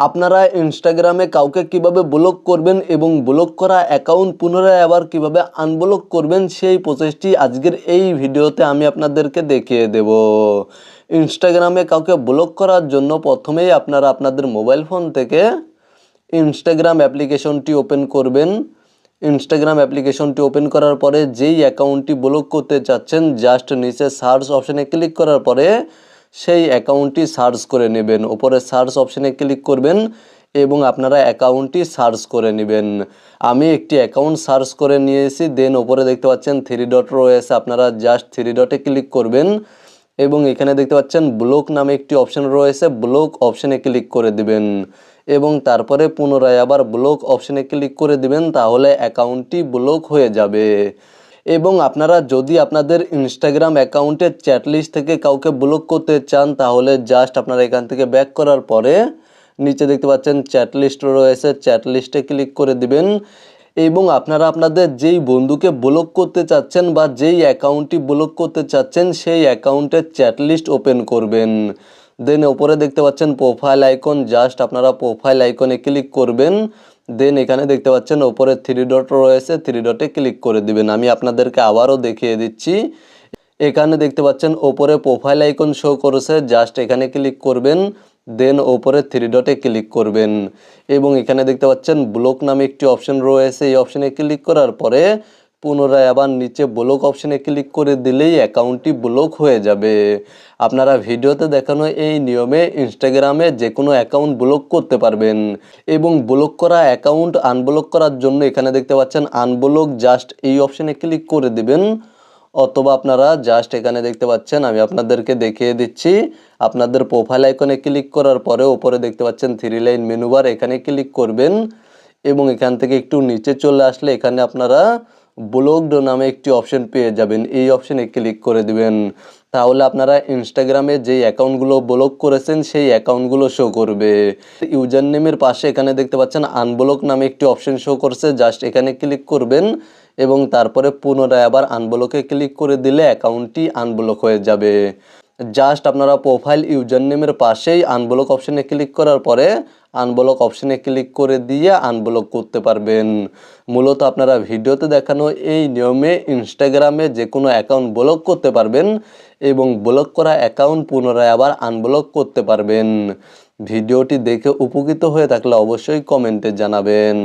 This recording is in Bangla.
আপনারা ইনস্টাগ্রামে কাউকে কীভাবে ব্লক করবেন এবং ব্লক করা অ্যাকাউন্ট পুনরায় আবার কীভাবে আনব্লক করবেন, সেই প্রসেসটি আজকের এই ভিডিওতে আমি আপনাদেরকে দেখিয়ে দেব। ইনস্টাগ্রামে কাউকে ব্লক করার জন্য প্রথমেই আপনারা আপনাদের মোবাইল ফোন থেকে ইনস্টাগ্রাম অ্যাপ্লিকেশনটি ওপেন করবেন। ইনস্টাগ্রাম অ্যাপ্লিকেশনটি ওপেন করার পরে যেই অ্যাকাউন্টটি ব্লক করতে চাচ্ছেন জাস্ট নিচে সার্চ অপশানে ক্লিক করার পরে সেই অ্যাকাউন্টটি সার্চ করে নেবেন। ওপরে সার্চ অপশানে ক্লিক করবেন এবং আপনারা অ্যাকাউন্টটি সার্চ করে নেবেন। আমি একটি অ্যাকাউন্ট সার্চ করে নিয়েছি, দেন ওপরে দেখতে পাচ্ছেন থ্রি ডট রয়েছে, আপনারা জাস্ট থ্রি ডটে ক্লিক করবেন এবং এখানে দেখতে পাচ্ছেন ব্লক নামে একটি অপশন রয়েছে, ব্লক অপশনে ক্লিক করে দিবেন এবং তারপরে পুনরায় আবার ব্লক অপশনে ক্লিক করে দিবেন, তাহলে অ্যাকাউন্টটি ব্লক হয়ে যাবে। এবং আপনারা যদি আপনাদের ইনস্টাগ্রাম অ্যাকাউন্টের চ্যাটলিস্ট থেকে কাউকে ব্লক করতে চান, তাহলে জাস্ট আপনারা এখান থেকে ব্যাক করার পরে নিচে দেখতে পাচ্ছেন চ্যাট লিস্ট রয়েছে চ্যাট লিস্টে ক্লিক করে দিবেন। এবং আপনারা আপনাদের যেই বন্ধুকে ব্লক করতে চাচ্ছেন বা যেই অ্যাকাউন্টটি ব্লক করতে চাচ্ছেন, সেই অ্যাকাউন্টের চ্যাট লিস্ট ওপেন করবেন। দেন ওপরে দেখতে পাচ্ছেন প্রোফাইল আইকন জাস্ট আপনারা প্রোফাইল আইকনে ক্লিক করবেন। দেন এখানে দেখতে পাচ্ছেন ওপরে থ্রি ডট রয়েছে থ্রি ডটে ক্লিক করে দিবেন। আমি আপনাদেরকে আবারও দেখিয়ে দিচ্ছি। এখানে দেখতে পাচ্ছেন ওপরে প্রোফাইল আইকন শো করেছে জাস্ট এখানে ক্লিক করবেন। দেন ওপরে থ্রি ডটে ক্লিক করবেন। এবং এখানে দেখতে পাচ্ছেন ব্লক নামে একটি অপশন রয়েছে, এই অপশনে ক্লিক করার পরে পুনরায় আবার নিচে ব্লক অপশনে ক্লিক করে দিলেই অ্যাকাউন্টটি ব্লক হয়ে যাবে। আপনারা ভিডিওতে দেখানো এই নিয়মে ইনস্টাগ্রামে যে কোনো অ্যাকাউন্ট ব্লক করতে পারবেন এবং ব্লক করা অ্যাকাউন্ট আনব্লক করার জন্য এখানে দেখতে পাচ্ছেন আনব্লক জাস্ট এই অপশনে ক্লিক করে দিবেন। অথবা আপনারা জাস্ট এখানে দেখতে পাচ্ছেন, আমি আপনাদেরকে দেখিয়ে দিচ্ছি, আপনাদের প্রোফাইল আইকনে ক্লিক করার পরে ওপরে দেখতে পাচ্ছেন থ্রি লাইন মেনুবার এখানে ক্লিক করবেন এবং এখান থেকে একটু নিচে চলে আসলে এখানে আপনারা ব্লকড নামে একটি অপশন পেয়ে যাবেন। এই অপশনে ক্লিক করে দিবেন। তাহলে আপনারা ইনস্টাগ্রামে যে অ্যাকাউন্টগুলো ব্লক করেছেন, সেই অ্যাকাউন্টগুলো শো করবে। ইউজার নেমের পাশে এখানে দেখতে পাচ্ছেন আনব্লক নামে একটি অপশন শো করছে। জাস্ট এখানে ক্লিক করবেন এবং তারপরে পুনরায় আবার আনব্লকে ক্লিক করে দিলে অ্যাকাউন্টটি আনব্লক হয়ে যাবে। জাস্ট আপনারা প্রোফাইল ইউজার নেমের পাশেই আনব্লক অপশানে ক্লিক করার পরে আনব্লক অপশনে ক্লিক করে দিয়ে আনব্লক করতে পারবেন। মূলত আপনারা ভিডিওতে দেখানো এই নিয়মে ইনস্টাগ্রামে যে কোনো অ্যাকাউন্ট ব্লক করতে পারবেন এবং ব্লক করা অ্যাকাউন্ট পুনরায় আবার আনব্লক করতে পারবেন। ভিডিওটি দেখে উপকৃত হয়ে থাকলে অবশ্যই কমেন্টে জানাবেন।